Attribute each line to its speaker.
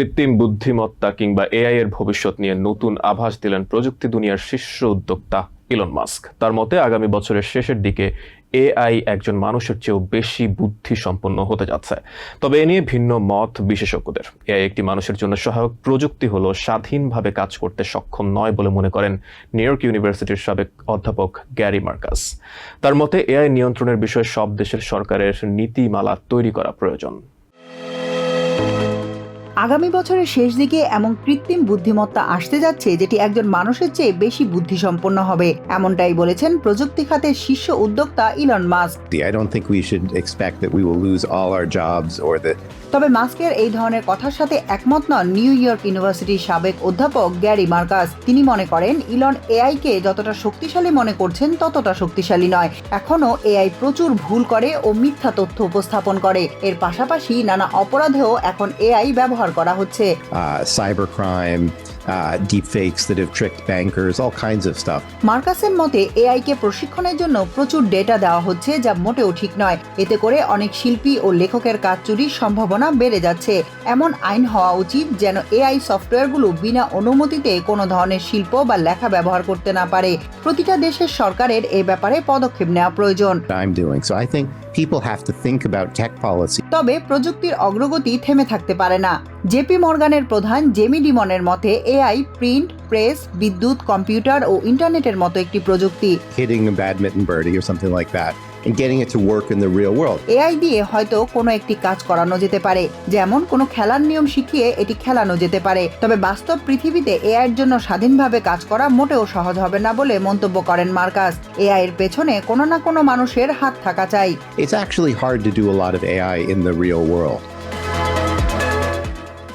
Speaker 1: কৃত্রিম বুদ্ধিমত্তা কিংবা এআই এর ভবিষ্যৎ নিয়ে নতুন আভাস দিলেন প্রযুক্তি দুনিয়ার শীর্ষ উদ্যোক্তা ইলন মাস্ক তার মতে, আগামী বছরের শেষের দিকে এআই একজন মানুষের চেয়েও বেশি বুদ্ধি সম্পন্ন হতে যাচ্ছে। তবে এ নিয়ে ভিন্ন মত বিশেষজ্ঞদের। এআই একটি মানুষের জন্য সহায়ক প্রযুক্তি হলো স্বাধীনভাবে কাজ করতে সক্ষম নয় বলে মনে করেন নিউ ইয়র্ক ইউনিভার্সিটির সাবেক অধ্যাপক গ্যারি মার্কাস। তার মতে, এআই নিয়ন্ত্রণের বিষয়ে সব দেশের সরকারের নীতিমালা তৈরি করা প্রয়োজন।
Speaker 2: আগামী বছরের শেষ দিকে এমন কৃত্রিম বুদ্ধিমত্তা আসতে যাচ্ছে যেটি একজন মানুষের চেয়ে বেশি বুদ্ধিসম্পন্ন হবে। এমনটাই বলেছেন প্রযুক্তি খাতের শীর্ষ উদ্যোক্তা ইলন মাস্ক তবে মাস্কের এই ধরনের কথার সাথে একমত নন নিউ ইয়র্ক ইউনিভার্সিটির সাবেক অধ্যাপক গ্যারি মার্কাস। তিনি মনে করেন ইলন এআই কে যতটা শক্তিশালী মনে করছেন ততটা শক্তিশালী নয়। এখনও এআই প্রচুর ভুল করে ও মিথ্যা তথ্য উপস্থাপন করে। এর পাশাপাশি নানা অপরাধেও এখন এআই ব্যবহার করা হচ্ছে।
Speaker 3: Cyber crime uh, deep fakes that have tricked bankers, all kinds of stuff.
Speaker 2: মার্কাসের মতে এআই কে প্রশিক্ষণের জন্য প্রচুর ডেটা দেওয়া হচ্ছে যা মোটেও ঠিক নয় এতে করে অনেক শিল্পী ও লেখকের কাজ চুরির সম্ভাবনা বেড়ে যাচ্ছে এমন আইন হওয়া উচিত যেন এআই সফটওয়্যারগুলো বিনা অনুমতিতে কোনো ধরনের শিল্প বা লেখা ব্যবহার করতে না পারে প্রতিটা দেশের সরকারের এ ব্যাপারে পদক্ষেপ নেওয়া প্রয়োজন
Speaker 3: I'm doing so. I think people have to think about tech policy.
Speaker 2: তবে প্রযুক্তির অগ্রগতি থেমে থাকতে পারে না জেপি মর্গানের প্রধান জেমি ডিমনের মতে এআই প্রিন্ট প্রেস বিদ্যুৎ কম্পিউটার ও ইন্টারনেটের মতো একটি প্রযুক্তি
Speaker 3: Hitting a badminton birdie or something like that and getting it to work in the real world.
Speaker 2: AI দিয়ে হয়তো কোনো একটি কাজ করানো যেতে পারে যেমন কোনো খেলার নিয়ম শিখিয়ে এটি খেলানো যেতে পারে তবে বাস্তব পৃথিবীতে এআই এর জন্য স্বাধীনভাবে কাজ করা মোটেও সহজ হবে না বলে মন্তব্য করেন মার্কাস এআই এর পেছনে কোনো না কোনো মানুষের হাত থাকা চাই
Speaker 3: It's actually hard to do a lot of AI in the real world.